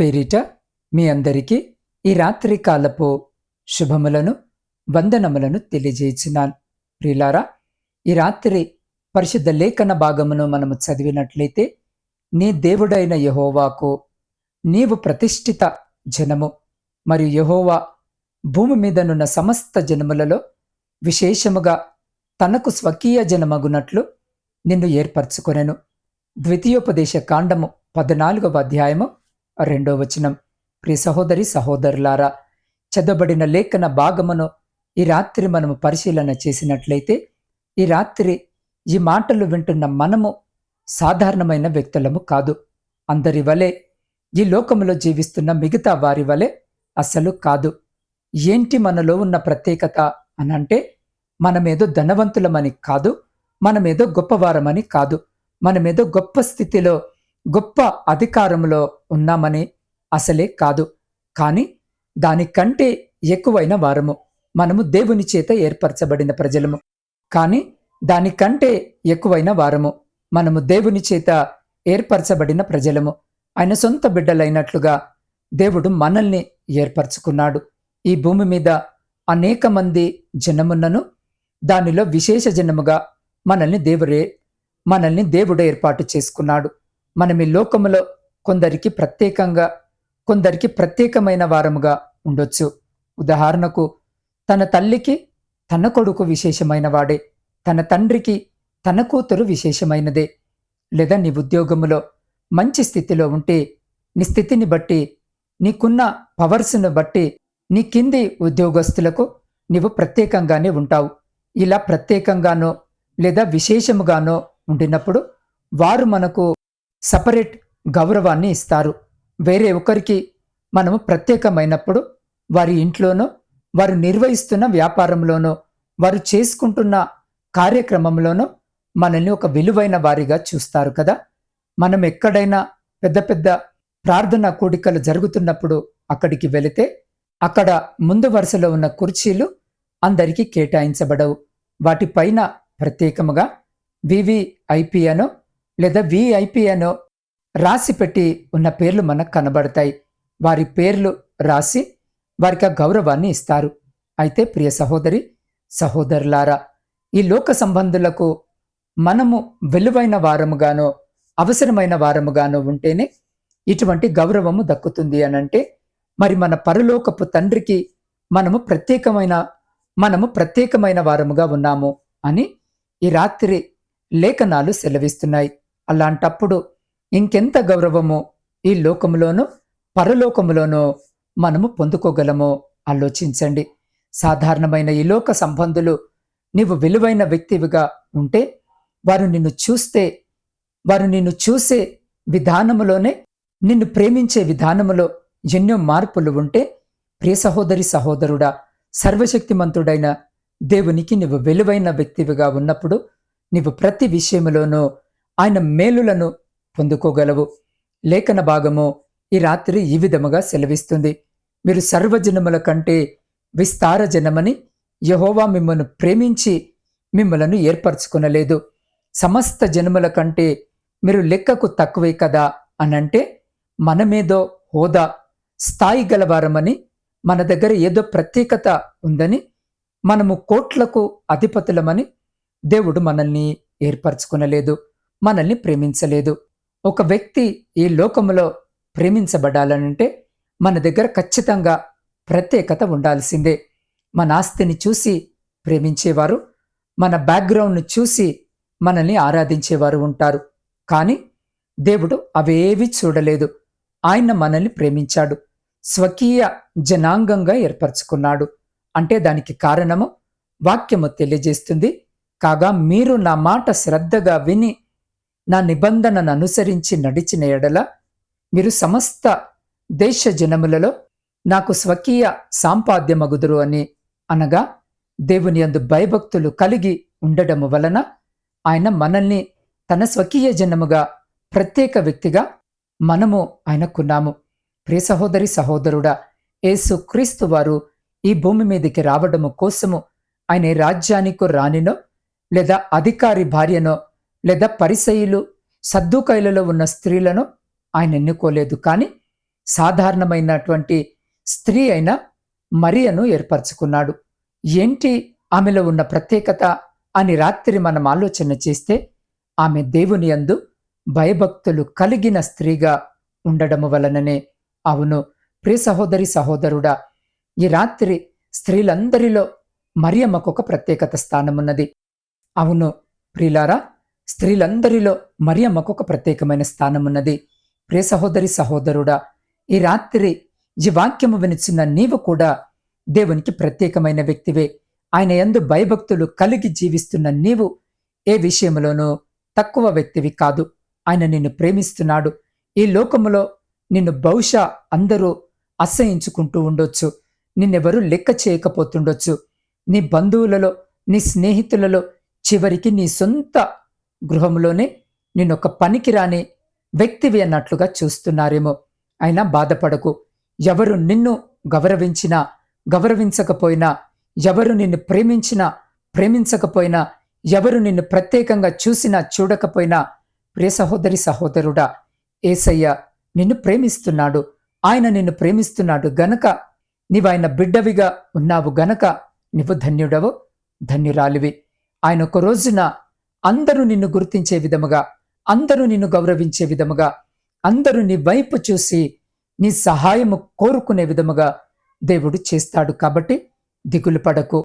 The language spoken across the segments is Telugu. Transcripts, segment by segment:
పేరిట మీ అందరికీ ఈ రాత్రి కాలపు శుభములను వందనములను తెలియజేయుచున్నాను. ప్రిలారా ఈ రాత్రి పరిశుద్ధ లేఖన భాగమును మనము చదివినట్లయితే నీ దేవుడైన యహోవాకు నీవు ప్రతిష్ఠిత జనము మరియు యహోవా భూమి మీదనున్న సమస్త జనములలో విశేషముగా తనకు స్వకీయ జనమగునట్లు నిన్ను ఏర్పరచుకొనెను. ద్వితీయోపదేశ కాండము పద్నాలుగవ అధ్యాయము రెండో వచనం. ప్రియ సహోదరి సహోదరులారా చదవబడిన లేఖన భాగమును ఈ రాత్రి మనము పరిశీలన చేసినట్లయితే ఈ రాత్రి ఈ మాటలు వింటున్న మనము సాధారణమైన వ్యక్తులము కాదు. అందరి వలె ఈ లోకములో జీవిస్తున్న మిగతా వారి వలె అసలు కాదు. ఏంటి మనలో ఉన్న ప్రత్యేకత అనంటే మనమేదో ధనవంతులమని కాదు మనమేదో గొప్పవారమని కాదు మనమేదో గొప్ప స్థితిలో గొప్ప అధికారంలో ఉన్నామని అసలే కాదు. కానీ దానికంటే ఎక్కువైన వారము మనము దేవుని చేత ఏర్పరచబడిన ప్రజలము. కానీ దానికంటే ఎక్కువైన వారము మనము దేవుని చేత ఏర్పరచబడిన ప్రజలము. ఆయన సొంత బిడ్డలైనట్లుగా దేవుడు మనల్ని ఏర్పరచుకున్నాడు. ఈ భూమి మీద అనేక మంది జనమున్నను దానిలో విశేష జనముగా మనల్ని దేవుడే మనల్ని దేవుడు ఏర్పాటు చేసుకున్నాడు. మనం ఈ లోకములో కొందరికి ప్రత్యేకంగా కొందరికి ప్రత్యేకమైన వారముగా ఉండొచ్చు. ఉదాహరణకు తన తల్లికి తన కొడుకు విశేషమైన వాడే తన తండ్రికి తన కూతురు విశేషమైనదే. లేదా నీ ఉద్యోగములో మంచి స్థితిలో ఉంటే నీ స్థితిని బట్టి నీకున్న పవర్స్ను బట్టి నీ కింది ఉద్యోగస్తులకు నీవు ప్రత్యేకంగానే ఉంటావు. ఇలా ప్రత్యేకంగానో లేదా విశేషముగానో ఉండినప్పుడు వారు మనకు సపరేట్ గౌరవాన్ని ఇస్తారు. వేరే ఒకరికి మనము ప్రత్యేకమైనప్పుడు వారి ఇంట్లోనో వారు నిర్వహిస్తున్న వ్యాపారంలోనో వారు చేసుకుంటున్న కార్యక్రమంలోనో మనల్ని ఒక విలువైన వారిగా చూస్తారు కదా. మనం ఎక్కడైనా పెద్ద పెద్ద ప్రార్థన కూడికలు జరుగుతున్నప్పుడు అక్కడికి వెళితే అక్కడ ముందు వరుసలో ఉన్న కుర్చీలు అందరికీ కేటాయించబడవు. వాటిపైన ప్రత్యేకముగా వివిఐపి అనో లేదా విఐపి అనో రాసి పెట్టి ఉన్న పేర్లు మనకు కనబడతాయి. వారి పేర్లు రాసి వారికి ఆ గౌరవాన్ని ఇస్తారు. అయితే ప్రియ సహోదరి సహోదరులారా ఈ లోక సంబంధులకు మనము విలువైన వారముగానో అవసరమైన వారముగానో ఉంటేనే ఇటువంటి గౌరవము దక్కుతుంది అనంటే మరి మన పరలోకపు తండ్రికి మనము ప్రత్యేకమైన మనము ప్రత్యేకమైన వారముగా ఉన్నాము అని ఈ రాత్రి లేఖనాలు సెలవిస్తున్నాయి. అలాంటప్పుడు ఇంకెంత గౌరవము ఈ లోకములోనూ పరలోకములోనూ మనము పొందుకోగలమో ఆలోచించండి. సాధారణమైన ఈ లోక సంబంధులు నీవు విలువైన వ్యక్తివిగా ఉంటే వారు నిన్ను చూస్తే వారు నిన్ను చూసే విధానములోనే నిన్ను ప్రేమించే విధానములో ఎన్నో మార్పులు ఉంటే ప్రియ సహోదరి సహోదరుడా సర్వశక్తిమంతుడైన దేవునికి నువ్వు విలువైన వ్యక్తివిగా ఉన్నప్పుడు నీవు ప్రతి విషయంలోనూ ఆయన మేలులను పొందుకోగలవు. లేఖన భాగము ఈ రాత్రి ఈ విధముగా సెలవిస్తుంది. మీరు సర్వజనముల కంటే విస్తార జనమని యహోవా మిమ్మల్ని ప్రేమించి మిమ్మలను ఏర్పరచుకునలేదు. సమస్త జనముల కంటే మీరు లెక్కకు తక్కువే కదా అనంటే మనమేదో హోదా స్థాయి గలవారమని మన దగ్గర ఏదో ప్రత్యేకత ఉందని మనము కోట్లకు అధిపతులమని దేవుడు మనల్ని ఏర్పరచుకునలేదు. మనల్ని ప్రేమించలేదు. ఒక వ్యక్తి ఈ లోకములో ప్రేమించబడాలనంటే మన దగ్గర ఖచ్చితంగా ప్రత్యేకత ఉండాల్సిందే. మన ఆస్తిని చూసి ప్రేమించేవారు మన బ్యాక్గ్రౌండ్ను చూసి మనల్ని ఆరాధించేవారు ఉంటారు. కానీ దేవుడు అవేవి చూడలేదు. ఆయన మనల్ని ప్రేమించాడు. స్వకీయ జనాంగంగా ఏర్పరచుకున్నాడు. అంటే దానికి కారణము వాక్యము తెలియజేస్తుంది. కాగా మీరు నా మాట శ్రద్ధగా విని నా నిబంధనను అనుసరించి నడిచిన ఎడల మీరు సమస్త దేశ జనములలో నాకు స్వకీయ సాంపాద్యమగుదురు అని అనగా దేవుని అందు భయభక్తులు కలిగి ఉండడము వలన ఆయన మనల్ని తన స్వకీయ జనముగా ప్రత్యేక వ్యక్తిగా మనము ఆయనకున్నాము. ప్రియ సహోదరి సహోదరుడా యేసు క్రీస్తు వారు ఈ భూమి మీదకి రావడము కోసము ఆయన రాజ్యానికో రానినో లేదా అధికారి భార్యనో లేదా పరిసయులు సద్దుకైలలో ఉన్న స్త్రీలను ఆయన ఎన్నుకోలేదు. కానీ సాధారణమైనటువంటి స్త్రీ అయిన మరియను ఏర్పరచుకున్నాడు. ఏంటి ఆమెలో ఉన్న ప్రత్యేకత అని రాత్రి మనం ఆలోచన చేస్తే ఆమె దేవుని యందు భయభక్తులు కలిగిన స్త్రీగా ఉండడము వలననే. అవును ప్రియ సహోదరి సహోదరుడా ఈ రాత్రి స్త్రీలందరిలో మరియమ్మకు ఒక ప్రత్యేకత స్థానమున్నది. అవును ప్రిలారా స్త్రీలందరిలో మరియమ్మకు ఒక ప్రత్యేకమైన స్థానమున్నది. ప్రియ సహోదరి సహోదరుడా ఈ రాత్రి ఈ వాక్యము వినిచిన నీవు కూడా దేవునికి ప్రత్యేకమైన వ్యక్తివే. ఆయన యందు భయభక్తులు కలిగి జీవిస్తున్న నీవు ఏ విషయంలోనూ తక్కువ వ్యక్తివి కాదు. ఆయన నిన్ను ప్రేమిస్తున్నాడు. ఈ లోకములో నిన్ను బహుశా అందరూ అసహించుకుంటూ ఉండొచ్చు. నిన్నెవరూ లెక్క చేయకపోతుండొచ్చు. నీ బంధువులలో నీ స్నేహితులలో చివరికి నీ సొంత గృహంలోనే నిన్నొక పనికిరాని వ్యక్తివి అన్నట్లుగా చూస్తున్నారేమో. అయినా బాధపడకు. ఎవరు నిన్ను గౌరవించినా గౌరవించకపోయినా ఎవరు నిన్ను ప్రేమించినా ప్రేమించకపోయినా ఎవరు నిన్ను ప్రత్యేకంగా చూసినా చూడకపోయినా ప్రియ సహోదరి సహోదరుడా ఏసయ్య నిన్ను ప్రేమిస్తున్నాడు. ఆయన నిన్ను ప్రేమిస్తున్నాడు గనక నీవాయన బిడ్డవిగా ఉన్నావు గనక నీవు ధన్యుడవు ధన్యురాలివి. ఆయన ఒక రోజున అందరూ నిన్ను గుర్తించే విధముగా అందరూ నిన్ను గౌరవించే విధముగా అందరూ నీ వైపు చూసి నీ సహాయము కోరుకునే విధముగా దేవుడు చేస్తాడు కాబట్టి దిగులు పడకు.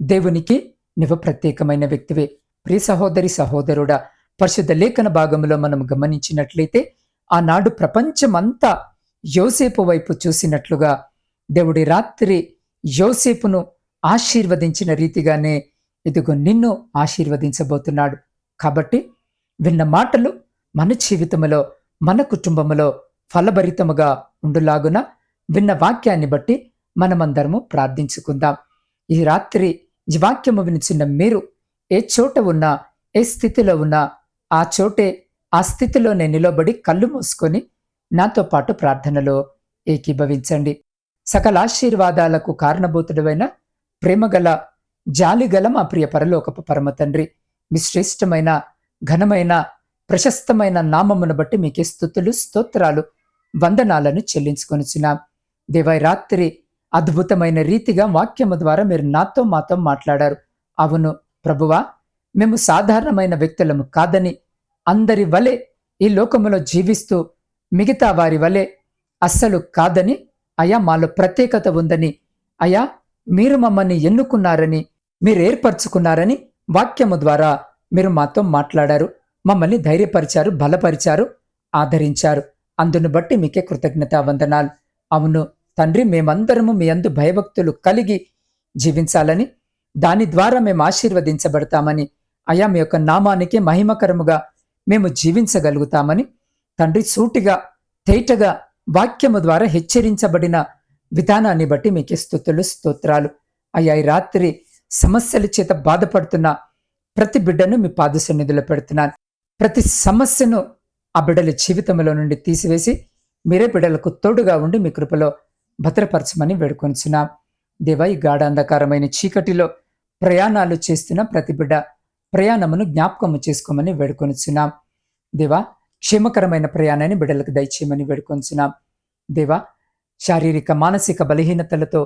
దేవునికి నువ్వు ప్రత్యేకమైన వ్యక్తివే. ప్రియ సహోదరి సహోదరుడా పరిశుద్ధ లేఖన భాగంలో మనం గమనించినట్లయితే ఆనాడు ప్రపంచమంతా యోసేపు వైపు చూసినట్లుగా దేవుడి రాత్రి యోసేపును ఆశీర్వదించిన రీతిగానే ఇదిగో నిన్ను ఆశీర్వదించబోతున్నాడు. కాబట్టి విన్న మాటలు మన జీవితంలో మన కుటుంబములో ఫలభరితముగా ఉండులాగున విన్న వాక్యాన్ని బట్టి మనమందరము ప్రార్థించుకుందాం. ఈ రాత్రి ఈ వాక్యము వినిచిన మీరు ఏ చోట ఉన్నా ఏ స్థితిలో ఉన్నా ఆ చోటే ఆ స్థితిలోనే నిలబడి కళ్ళు మూసుకొని నాతో పాటు ప్రార్థనలో ఏకీభవించండి. సకల ఆశీర్వాదాలకు కారణభూతుడమైన ప్రేమగల జాలిగల మా ప్రియ పరలోకపు పరమ తండ్రి. మీ శ్రేష్టమైన ఘనమైన ప్రశస్తమైన నామమును బట్టి మీకే స్థుతులు స్తోత్రాలు వందనాలను చెల్లించుకొనిచున్నాం. దేవాయి రాత్రి అద్భుతమైన రీతిగా వాక్యము ద్వారా మీరు నాతో మాతో మాట్లాడారు. అవును ప్రభువా మేము సాధారణమైన వ్యక్తులము కాదని అందరి వలె ఈ లోకములో జీవిస్తూ మిగతా వారి వలె అస్సలు కాదని అయా మాలో ప్రత్యేకత ఉందని అయా మీరు మమ్మల్ని ఎన్నుకున్నారని మీరు ఏర్పరచుకున్నారని వాక్యము ద్వారా మీరు మాతో మాట్లాడారు. మమ్మల్ని ధైర్యపరిచారు బలపరిచారు ఆదరించారు. అందును బట్టి మీకే కృతజ్ఞత వందనాలు అవును తండ్రి మేమందరము మీ అందు భయభక్తులు కలిగి జీవించాలని దాని ద్వారా మేము ఆశీర్వదించబడతామని అయా మీ యొక్క నామానికి మహిమకరముగా మేము జీవించగలుగుతామని తండ్రి సూటిగా తేటగా వాక్యము ద్వారా హెచ్చరించబడిన విధానాన్ని బట్టి మీకు స్థుతులు స్తోత్రాలు. అయ్యా ఈ రాత్రి సమస్యల చేత బాధపడుతున్న ప్రతి బిడ్డను మీ పాద సన్నిధిలో పెడుతున్నాను. ప్రతి సమస్యను ఆ బిడ్డల జీవితంలో నుండి తీసివేసి మీరే బిడ్డలకు తోడుగా ఉండి మీ కృపలో భద్రపరచమని వేడుకొంచున్నాం. దేవ ఈ గాఢాంధకారమైన చీకటిలో ప్రయాణాలు చేస్తున్న ప్రతి బిడ్డ ప్రయాణమును జ్ఞాపకము చేసుకోమని వేడుకొనిచున్నాం దేవా క్షేమకరమైన ప్రయాణాన్ని బిడ్డలకు దయచేయమని వేడుకొంచున్నాం. దేవా శారీరక మానసిక బలహీనతలతో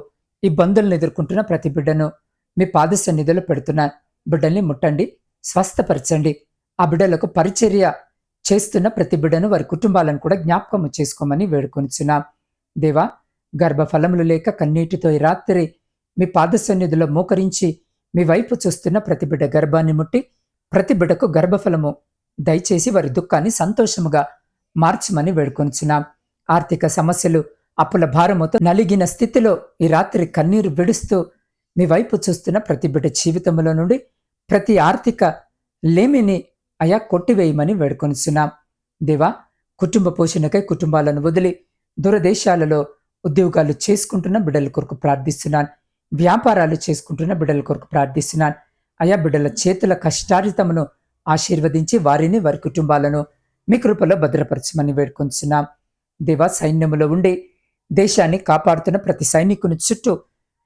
ఇబ్బందులను ఎదుర్కొంటున్న ప్రతి బిడ్డను మీ పాద సన్నిధిలో పెడుతున్నా బిడ్డల్ని ముట్టండి స్వస్థపరచండి. ఆ బిడ్డలకు పరిచర్య చేస్తున్న ప్రతి బిడ్డను వారి కుటుంబాలను కూడా జ్ఞాపకము చేసుకోమని వేడుకొనిచున్నాం. దేవా గర్భఫలములు లేక కన్నీటితో ఈ రాత్రి మీ పాద సన్నిధిలో మోకరించి మీ వైపు చూస్తున్న ప్రతి బిడ్డ గర్భాన్ని ముట్టి ప్రతి బిడ్డకు గర్భఫలము దయచేసి వారి దుఃఖాన్ని సంతోషముగా మార్చమని వేడుకొనిచున్నాం. ఆర్థిక సమస్యలు అప్పుల భారముతో నలిగిన స్థితిలో ఈ రాత్రి కన్నీరు విడుస్తూ మీ వైపు చూస్తున్న ప్రతి బిడ్డ జీవితంలో నుండి ప్రతి ఆర్థిక లేమిని అయా కొట్టివేయమని వేడుకొనిస్తున్నాం దేవా కుటుంబ పోషణకై కుటుంబాలను వదిలి దూరదేశాలలో ఉద్యోగాలు చేసుకుంటున్న బిడ్డల కొరకు ప్రార్థిస్తున్నాను. వ్యాపారాలు చేసుకుంటున్న బిడ్డల కొరకు ప్రార్థిస్తున్నాను. అయా బిడ్డల చేతుల కష్టార్జితమును ఆశీర్వదించి వారిని వారి కుటుంబాలను మీ కృపలో భద్రపరచమని వేడుకొంచున్నాం దేవా సైన్యములో ఉండి దేశాన్ని కాపాడుతున్న ప్రతి సైనికుని చుట్టూ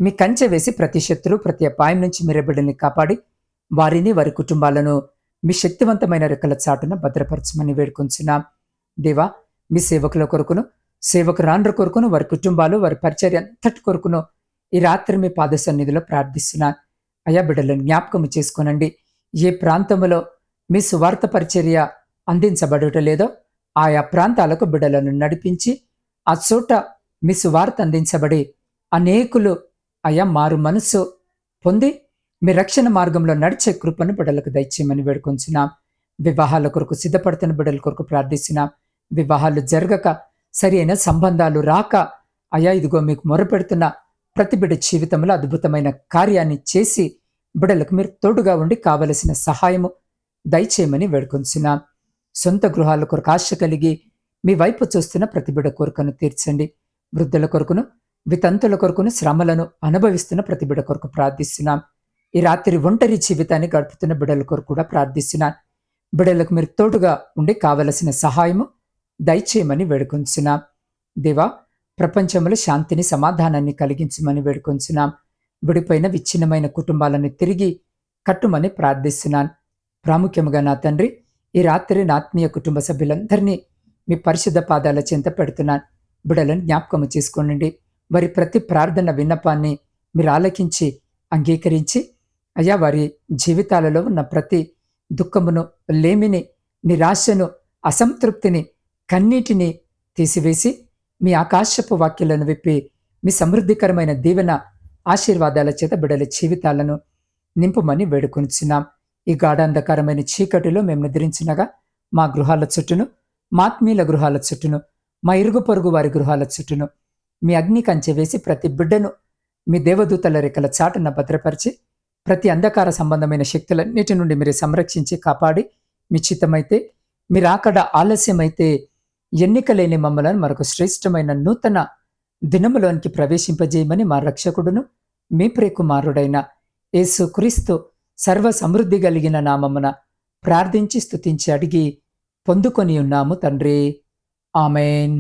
మీ కంచె వేసి ప్రతి శత్రువు ప్రతి అపాయం నుంచి మీరు బిడ్డల్ని కాపాడి వారిని వారి కుటుంబాలను మీ శక్తివంతమైన రెక్కల చాటున భద్రపరచమని వేడుకొంచున్నాం. దేవా మీ సేవకుల కొరకును సేవకురాండ్ర కొరకును వారి కుటుంబాలు వారి పరిచర్య అంతటి కొరకును ఈ రాత్రి మీ పాద సన్నిధిలో ప్రార్థిస్తున్నాను అయా బిడ్డలను జ్ఞాపకం చేసుకోనండి. ఏ ప్రాంతంలో మీ సువార్త పరిచర్య అందించబడుట లేదో ఆయా ప్రాంతాలకు బిడ్డలను నడిపించి ఆ చోట మీ సువార్త అందించబడి అనేకులు అయా మారు మనసు పొంది మీ రక్షణ మార్గంలో నడిచే కృపను బిడ్డలకు దయచేయమని వేడుకొంచున్నాం. వివాహాల కొరకు సిద్ధపడుతున్న బిడ్డల కొరకు ప్రార్థిస్తున్నాం. వివాహాలు జరగక సరి అయిన సంబంధాలు రాక అయా ఇదిగో మీకు మొరపెడుతున్న ప్రతి బిడ్డ జీవితంలో అద్భుతమైన కార్యాన్ని చేసి బిడ్డలకు మీరు తోడుగా ఉండి కావలసిన సహాయము దయచేయమని వేడుకొంచున్నాం. సొంత గృహాల కొరకు ఆశ కలిగి మీ వైపు చూస్తున్న ప్రతి బిడ్డ కోరికను తీర్చండి. వృద్ధుల కొరకును వితంతుల కొరకును శ్రమలను అనుభవిస్తున్న ప్రతి బిడ కొరకు ప్రార్థిస్తున్నాం. ఈ రాత్రి ఒంటరి జీవితాన్ని గడుపుతున్న బిడల కొరకు కూడా ప్రార్థిస్తున్నాను బిడలకు మీరు తోడుగా ఉండి కావలసిన సహాయము దయచేయమని వేడుకొంచున్నాం. దేవా ప్రపంచంలో శాంతిని సమాధానాన్ని కలిగించమని వేడుకొంచున్నాం. విడిపోయిన విచ్ఛిన్నమైన కుటుంబాలను తిరిగి కట్టుమని ప్రార్థిస్తున్నాను ప్రాముఖ్యముగా నా తండ్రి ఈ రాత్రి నా ఆత్మీయ కుటుంబ సభ్యులందరినీ మీ పరిశుద్ధ పాదాల చెంత పెడుతున్నాను. బిడలను జ్ఞాపకము చేసుకోనండి వారి ప్రతి ప్రార్థన విన్నపాన్ని మీరు ఆలకించి అంగీకరించి అయ్యా వారి జీవితాలలో ఉన్న ప్రతి దుఃఖమును లేమిని నిరాశను అసంతృప్తిని కన్నీటిని తీసివేసి మీ ఆకాశపు వాక్యాలను విప్పి మీ సమృద్ధికరమైన దీవెన ఆశీర్వాదాల చేత బిడల జీవితాలను నింపుమని వేడుకొనిచున్నాం. ఈ గాఢాంధకారమైన చీకటిలో మేము నిద్రించినగా మా గృహాల చుట్టూను మాత్మీల గృహాల చుట్టూను మా ఇరుగు పొరుగు వారి గృహాల చుట్టూను మీ అగ్ని కంచె వేసి ప్రతి బిడ్డను మీ దేవదూతల రెక్కల చాటున భద్రపరిచి ప్రతి అంధకార సంబంధమైన శక్తులన్నిటి నుండి మీరు సంరక్షించి కాపాడి మీ చిత్తమైతే మీరు అక్కడ ఆలస్యమైతే ఎన్నికలేని మమ్మలను మరొక శ్రేష్టమైన నూతన దినములోనికి ప్రవేశింపజేయమని మా రక్షకుడును మీ ప్రేకుమారుడైన యేసు క్రీస్తు సర్వ సమృద్ధి కలిగిన నామమున ప్రార్థించి స్తుతించి అడిగి పొందుకొని ఉన్నాము తండ్రి. ఆమెన్.